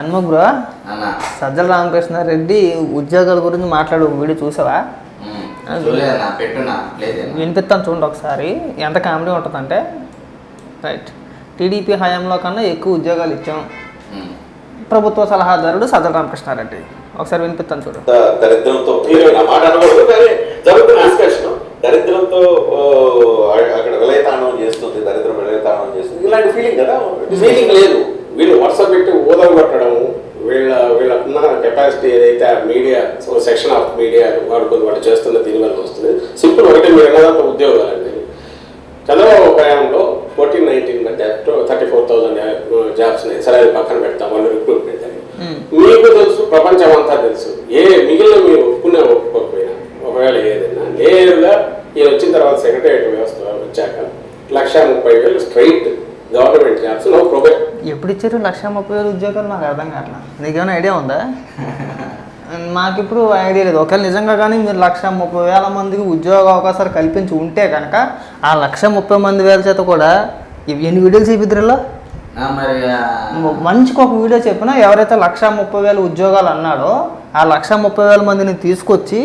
Hanuma bro అన్న. సజ్జల రామకృష్ణారెడ్డి ఉద్యోగాల గురించి మాట్లాడు వీడియో చూసావా? వినిపిస్తాను చూడండి ఒకసారి ఎంత కామెడీ ఉంటుందంటే రైట్. టీడీపీ హయాంలో కన్నా ఎక్కువ ఉద్యోగాలు ఇచ్చాం. ప్రభుత్వ సలహాదారుడు సజ్జల రామకృష్ణారెడ్డి. ఒకసారి వినిపిస్తాను చూడు. మీడియా సెక్షన్ ఆఫ్ మీడియా వాడుకొని వాళ్ళు చేస్తున్న దీనివల్ల వస్తుంది. సింపుల్ ఒకటి మీరు అన్నదంతా ఉద్యోగాలండి చంద్రబాబు ప్రయాణంలో ఫోర్టీన్ నైన్టీన్ మధ్య థర్టీ ఫోర్ థౌసండ్ జాబ్స్ సరే అది పక్కన పెడతాం వాళ్ళు రిక్రూట్మెంట్ అని. మీకు తెలుసు ప్రపంచం అంతా తెలుసు. ఏ మిగిలిన మీరు ఒప్పుకునే ఒప్పుకోకపోయినా ఒకవేళ ఏదైనా నేరుగా ఈయన వచ్చిన తర్వాత సెక్రటరియట్ వ్యవస్థ వచ్చాక లక్ష ముప్పై వేలు స్ట్రైట్ గవర్నమెంట్ జాబ్స్ నో ఎప్పుడు ఇచ్చారు లక్ష ముప్పై వేలు ఉద్యోగాలు? నాకు అర్థం కావట్లా. నీకేమైనా ఐడియా ఉందా? మాకు ఇప్పుడు ఐడియా లేదు ఒకవేళ నిజంగా కానీ మీరు లక్ష ముప్పై వేల మందికి ఉద్యోగ అవకాశాలు కల్పించి ఉంటే కనుక ఆ లక్ష ముప్పై మంది వేల చేత కూడా ఎన్ని వీడియోలు చూపిద్దరులో మంచికి ఒక వీడియో చెప్పినా ఎవరైతే లక్ష ముప్పై వేల ఉద్యోగాలు అన్నాడో ఆ లక్ష ముప్పై వేల మందిని తీసుకొచ్చి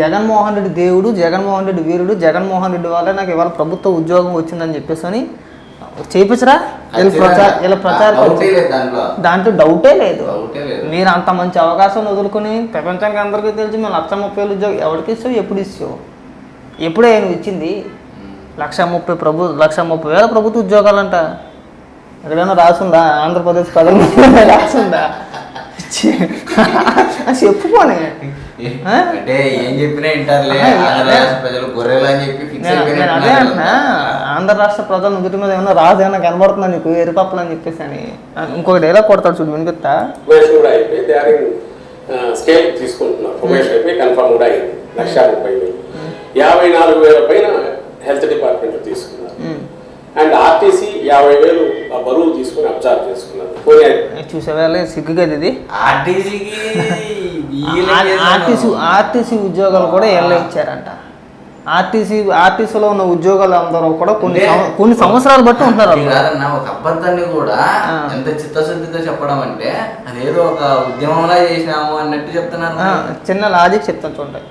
జగన్మోహన్ రెడ్డి దేవుడు జగన్మోహన్ రెడ్డి వీరుడు జగన్మోహన్ రెడ్డి వల్ల నాకు ఇవాళ ప్రభుత్వ ఉద్యోగం వచ్చిందని చెప్పేసి అని చేపించరా? వీళ్ళ ప్రచార వీళ్ళ ప్రచారం దాంట్లో. దాంట్లో డౌటే లేదు. డౌటే లేదు. మీరు అంత మంచి అవకాశం వదులుకొని ప్రపంచానికి అందరికీ తెలిసి మేము లక్ష ముప్పై వేలు ఉద్యోగం ఎవరికి ఇస్తావు? ఎప్పుడు ఇస్తావు? ఎప్పుడే నువ్వు ఇచ్చింది? లక్ష ముప్పై ప్రభు లక్ష ముప్పై వేల ప్రభుత్వ ఉద్యోగాలంట. ఎక్కడైనా రాసుందా? ఆంధ్రప్రదేశ్ ప్రజలు రాసుందా. చెప్పుకోని? అంటే ఏం చెప్పినా వింటారులే. ప్రజలు గొర్రెలు అని చెప్పి ఫిక్స్ అదే అంటున్నా. ఆంధ్ర రాష్ట్ర ప్రజల నుదుటి మీద ఏమన్నా రాజు ఏమైనా కనబడుతుందా నీకు? ఎరుపప్పులు అని చెప్పేసి అని. ఇంకొక డైలాగ్ కొడతాడు చూడు వినిపిస్తా? ఉమేష్ కూడా అయిపోయి దే ఆర్ స్కేల్ తీసుకుంటున్నారు ఉమేష్ అయిపోయి కన్ఫర్మ్ కూడా అయింది. లక్ష ముప్పై వేలు. యాభై నాలుగు వేల పైన హెల్త్ డిపార్ట్మెంట్ తీసుకున్నారు. అండ్ ఆర్టీసీ యాభై వేలు ఆ బరువు తీసుకుని అబ్జర్వ్ చేసుకున్నారు. చూసేవాళ్ళే సిగ్గుగా ఇది? ఆర్టీసీకి ఆర్టీసీ ఆర్టీసీ ఉద్యోగాలు కూడా ఎల్ల ఇచ్చారంట. ఆర్టీసీ ఆర్టీసీలో ఉన్న ఉద్యోగాలు అందరూ కూడా కొన్ని కొన్ని సంవత్సరాలు బట్టి ఉంటున్నారు. కాదన్న ఒక అబద్ధాన్ని కూడా. ఎంత చిత్తశుద్ధితో చెప్పడం అంటే అదేదో ఒక ఉద్యమంలా చేసినాము అన్నట్టు చెప్తున్నారు చిన్న లాజిక్ చెప్తాను చూడండి.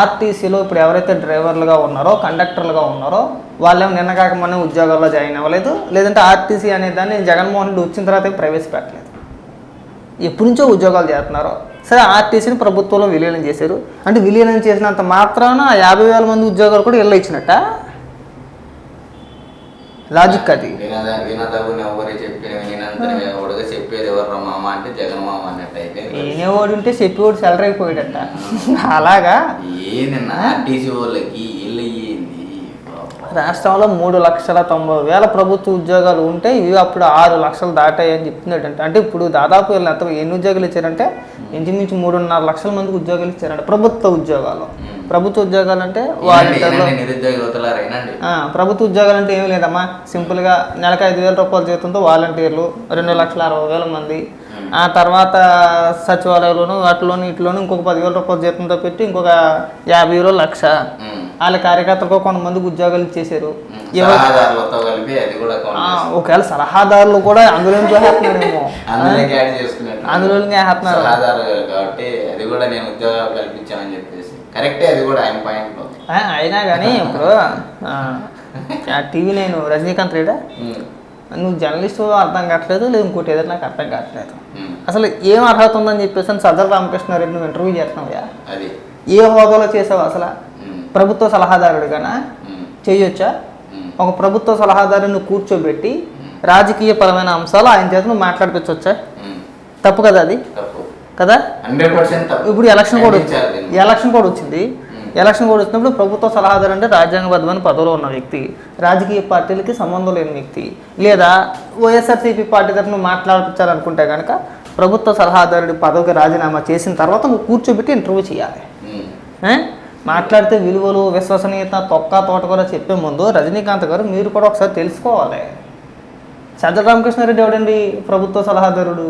ఆర్టీసీలో ఇప్పుడు ఎవరైతే డ్రైవర్లుగా ఉన్నారో కండక్టర్లుగా ఉన్నారో వాళ్ళేమో నిన్న కాక మొన్న ఉద్యోగాల్లో జాయిన్ అవ్వలేదు. లేదంటే ఆర్టీసీ అనే దాన్ని జగన్మోహన్ రెడ్డి వచ్చిన తర్వాత ప్రవేశపెట్టలేదు. ఎప్పటి నుంచో ఉద్యోగాలు చేస్తున్నారు. సరే ఆర్టీసీని ప్రభుత్వంలో విలీనం చేశారు. అంటే విలీనం చేసినంత మాత్రాన ఆ యాభై వేల మంది ఉద్యోగాలు కూడా ఇళ్ళ ఇచ్చినట్ట? లాజిక్ అది. ఈనేవాడు ఉంటే చెప్పేవాడు సెలరీ అయిపోయాడట అలాగా? ఏందన్న ఆర్టీసీ వాళ్ళకి ఇల్లు రాష్ట్రంలో మూడు లక్షల తొంభై వేల ప్రభుత్వ ఉద్యోగాలు ఉంటే ఇవి అప్పుడు ఆరు లక్షలు దాటాయని చెప్తున్నాడంటే. అంటే ఇప్పుడు దాదాపు వీళ్ళు ఎంత ఎన్ని ఉద్యోగాలు ఇచ్చారంటే ఇంచుమించు మూడున్నర లక్షల మందికి ఉద్యోగాలు ఇచ్చారంట ప్రభుత్వ ఉద్యోగాలు. ప్రభుత్వ ఉద్యోగాలు అంటే వాలంటీర్లు ప్రభుత్వ ఉద్యోగాలు అంటే ఏమీ లేదమ్మా. సింపుల్గా నెలకు ఐదు వేల రూపాయల జీతంతో వాలంటీర్లు రెండు లక్షల అరవై వేల మంది. ఆ తర్వాత సచివాలయంలోను వాటిలోను ఇట్లోను ఇంకొక పదివేల రూపాయల జీతంతో పెట్టి ఇంకొక యాభై వేలు లక్ష. వాళ్ళ కార్యకర్తలకు కొంతమందికి ఉద్యోగాలు ఇచ్చేసారు. ఒకవేళ సలహాదారులు కూడా అందులో చేస్తున్నారేమో అందులోకి యాడ్ చేసుకున్నట్టు. అందులోనే చేస్తున్నారు సలహాదారు కాబట్టి అది కూడా నేను ఉద్యోగాలు కల్పించానని చెప్పేసి. కరెక్టే అది కూడా ఆయన పాయింట్ ఆ, అయినా కానీ ఇప్పుడు టీవీ నేను రజనీకాంత్ రేడా? నువ్వు జర్నలిస్ట్ అర్థం కావట్లేదు లేదు ఇంకోటి ఏదైనా నాకు అర్థం కావట్లేదు. అసలు ఏం అర్హత ఉందని చెప్పేసి సదర్ రామకృష్ణారెడ్డి నువ్వు ఇంటర్వ్యూ చేస్తున్నావుయా అది. ఏ హోదాలో చేసావు అసలు. ప్రభుత్వ సలహాదారుడిగానా. చేయొచ్చా. ఒక ప్రభుత్వ సలహాదారుని కూర్చోబెట్టి రాజకీయపరమైన అంశాలు ఆయన చేత నువ్వు మాట్లాడిపించవచ్చా. తప్పు కదా అది? కదా? ఇప్పుడు ఎలక్షన్ కూడా వచ్చింది. ఎలక్షన్ కూడా వచ్చింది. ఎలక్షన్ కూడా వచ్చినప్పుడు ప్రభుత్వ సలహాదారు అంటే రాజ్యాంగబద్ధమైన పదవిలో ఉన్న వ్యక్తి. రాజకీయ పార్టీలకి సంబంధం లేని వ్యక్తి. లేదా వైఎస్ఆర్సీపీ పార్టీ తరఫున మాట్లాడించాలనుకుంటే కనుక ప్రభుత్వ సలహాదారుడి పదవికి రాజీనామా చేసిన తర్వాత నువ్వు కూర్చోబెట్టి ఇంటర్వ్యూ చేయాలి? మాట్లాడితే విలువలు విశ్వసనీయత తొక్క తోట కూడా చెప్పే ముందు రజనీకాంత్ గారు మీరు కూడా ఒకసారి తెలుసుకోవాలి. సజ్జల రామకృష్ణారెడ్డి ఎవడండి? ప్రభుత్వ సలహాదారుడు.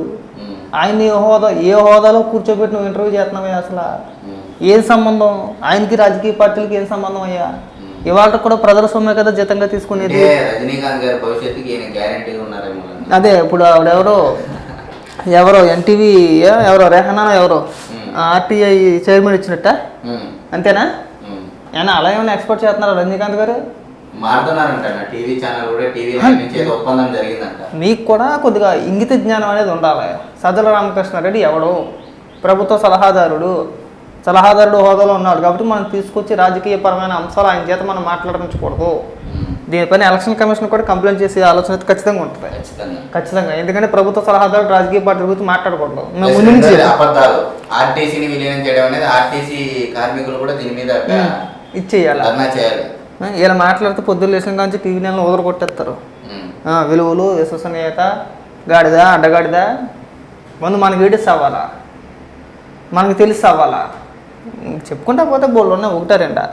ఆయన ఏ హోదా ఏ హోదాలో కూర్చోబెట్టి నువ్వు ఇంటర్వ్యూ చేస్తున్నావే అసలు. ఏం సంబంధం? ఆయనకి రాజకీయ పార్టీలకి ఏం సంబంధం అయ్యా? ఇవాళ కూడా ప్రజల సొమ్మే కదా జీతంగా తీసుకునేది. అంటే రజనీకాంత్ గారి భవిష్యత్తుకి ఈయన గ్యారంటీగా ఉన్నారేమో అదే ఇప్పుడు ఆవిడెవరో? ఎవరో ఎన్టీవీ ఎవరో రెహనా ఎవరో. ఆర్టీఐ చైర్మన్ ఇచ్చినట్ట? అంతేనా. ఏమన్నా అలా ఏమైనా ఎక్స్పోర్ట్ చేస్తున్నారా రజనీకాంత్ గారు? మారుతున్నారంట. టీవీ ఛానల్ కూడా టీవీ నుంచి ఏదో ఒప్పందం జరిగిందంట. మీకు కూడా కొద్దిగా ఇంగిత జ్ఞానం అనేది ఉండాలి. సజ్జల రామకృష్ణారెడ్డి ఎవడు? ప్రభుత్వ సలహాదారుడు. సలహాదారుడు హోదాలో ఉన్నాడు కాబట్టి మనం తీసుకొచ్చి రాజకీయపరమైన అంశాలు ఆయన చేత మనం మాట్లాడించకూడదు. దీనిపైన ఎలక్షన్ కమిషన్ కూడా కంప్లైంట్ చేసే ఆలోచన అయితే ఖచ్చితంగా ఉంటుంది. ఖచ్చితంగా. ఎందుకంటే ప్రభుత్వ సలహాదారుడు రాజకీయ పార్టీ గురించి మాట్లాడకూడదు. మేము ముందు నుంచి అబద్ధాలు. ఆర్టీసీని విలీనం చేయడం అనేది ఆర్టీసీ కార్మికులు కూడా దీని మీద ఇచ్చేయాలి చేయాలి. ఇలా మాట్లాడితే పొద్దున్న లేచిన కాంచి టీవీ నెలలో వదలు కొట్టేస్తారు. విలువలు విశ్వసనీయత గాడిద అడ్డగాడిద. ముందు మనకి ఏడిస్ అవ్వాలా మనకి తెలిసి అవ్వాలా చెప్పుకుంటా పోతే బోళ్ళు ఉన్నాయి ఒకటా రెండా?